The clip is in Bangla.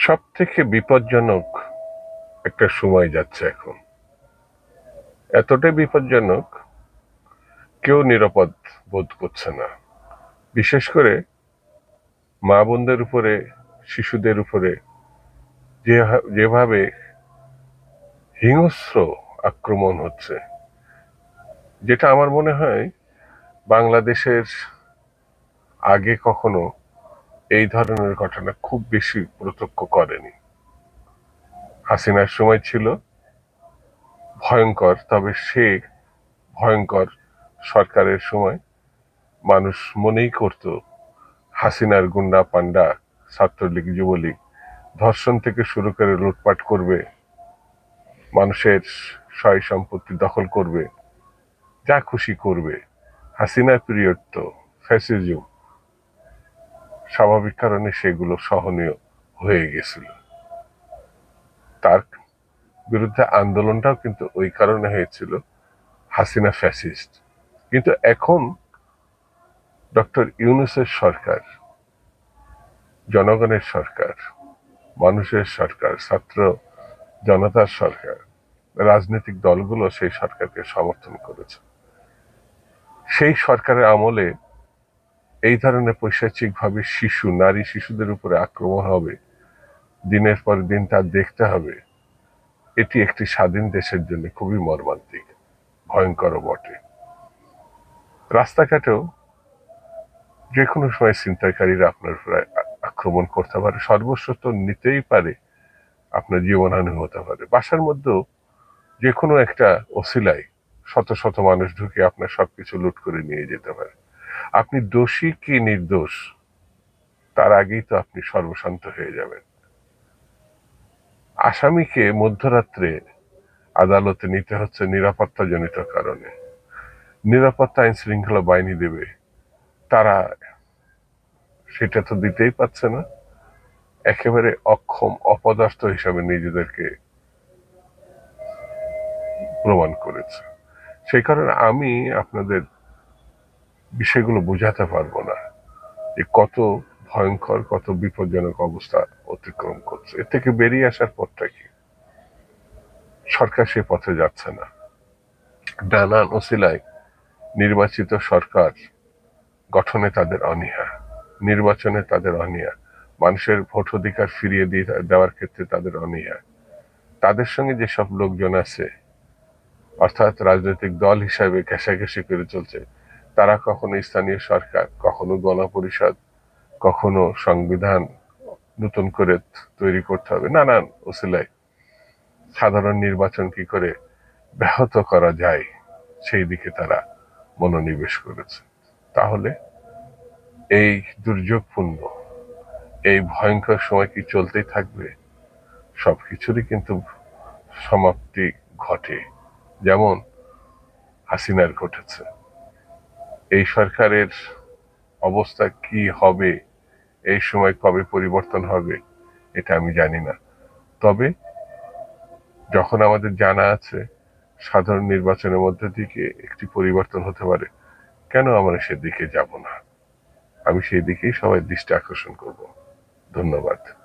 সব থেকে বিপজ্জনক একটা সময় যাচ্ছে এখন। এতটাই বিপজ্জনক, কেউ নিরাপদ বোধ করছে না। বিশেষ করে মা বোনদের উপরে, শিশুদের উপরে যে যেভাবে হিংস্র আক্রমণ হচ্ছে, যেটা আমার মনে হয় বাংলাদেশের আগে কখনো এই ধরনের ঘটনা খুব বেশি প্রত্যক্ষ করেনি। হাসিনার সময় ছিল ভয়ঙ্কর, তবে সে ভয়ঙ্কর সরকারের সময় মানুষ মনেই করত, হাসিনার গুন্ডা পান্ডা ছাত্রলীগ, যুবলীগ ধর্ষণ থেকে শুরু করে লুটপাট করবে, মানুষের সয় সম্পত্তি দখল করবে, যা খুশি করবে। হাসিনার পিরিয়ড তো ফ্যাসিজম স্বাভাবিক কারণে সেগুলো সহনীয় হয়ে গেছিল। তার বিরুদ্ধে আন্দোলনটাও কিন্তু ওই কারণে হয়েছিল, হাসিনা ফ্যাসিস্ট। কিন্তু এখন ডক্টর ইউনুসের সরকার, জনগণের সরকার, মানুষের সরকার, ছাত্র জনতার সরকার, রাজনৈতিক দলগুলো সেই সরকারকে সমর্থন করেছে। সেই সরকারের আমলে এই ধরনের পৈশাচিকভাবে শিশু, নারী শিশুদের উপরে আক্রমণ হবে। দিনের পর দিন তা দেখতে হবে। এটি একটি স্বাধীন দেশের জন্য খুবই মর্মান্তিক, ভয়ঙ্কর বটে। রাস্তাঘাটেও যে কোনো সময় ছিনতাইকারীরা আপনার উপরে আক্রমণ করতে পারে। সর্বস্ব তো নিতেই পারে, আপনার জীবনহানি হতে পারে। বাসার মধ্যেও যে কোনো একটা অসিলাই শত শত মানুষ ঢুকে আপনার সবকিছু লুট করে নিয়ে যেতে পারে। আপনি দোষী কি নির্দোষ? তার আগেই তো আপনি সর্বশান্ত হয়ে যাবেন। আসামিকে মধ্যরাত্রে আদালতে নিতে হচ্ছে নিরাপত্তাজনিত কারণে। নিরাপত্তা আইন শৃঙ্খলা বাহিনী দেবে। তারা সেটা তো দিতেই পারছে না। একেবারে অক্ষম, অপদার্থ হিসাবে নিজেদেরকে প্রমাণ করেছে। সেই কারণে আমি আপনাদের বিষয়গুলো বোঝাতে পারব না। যে কত ভয়ঙ্কর, কত বিপজ্জনক অবস্থা অতিক্রম করছে। এর থেকে বেরিয়ে আসার পথটা কি? সরকার সে পথে যাচ্ছে না। নানান ওসিলায় নির্বাচিত সরকার গঠনে তাদের অনীহা, নির্বাচনে তাদের অনীহা, মানুষের ভোট অধিকার ফিরিয়ে দিয়ে দেওয়ার ক্ষেত্রে তাদের অনীহা। তাদের সঙ্গে যেসব লোকজন আছে, অর্থাৎ রাজনৈতিক দল হিসাবে ঘেঁষাঘেঁষি করে চলছে তারা কখনো স্থানীয় সরকার, কখনো গণপরিষদ কখনো সংবিধান নতুন করে তৈরি করতে হবে। নানান ওসিলায় সাধারণ নির্বাচন কি করে ব্যাহত করা যায়, সেই দিকে তারা মনোনিবেশ করেছে। তাহলে এই দুর্যোগপূর্ণ, এই ভয়ঙ্কর সময় কি চলতেই থাকবে? সব কিছুরই কিন্তু সমাপ্তি ঘটে, যেমন হাসিনার ঘটেছে। এই সরকারের অবস্থা কি হবে? এই সময় কবে পরিবর্তন হবে? এটা আমি জানি না। তবে যখন আমাদের জানা আছে, সাধারণ নির্বাচনের মধ্যে দিকে একটি পরিবর্তন হতে পারে, কেন আমরা সেদিকে যাব না? আমি সেই দিকেই সবাই দৃষ্টি আকর্ষণ করব। ধন্যবাদ।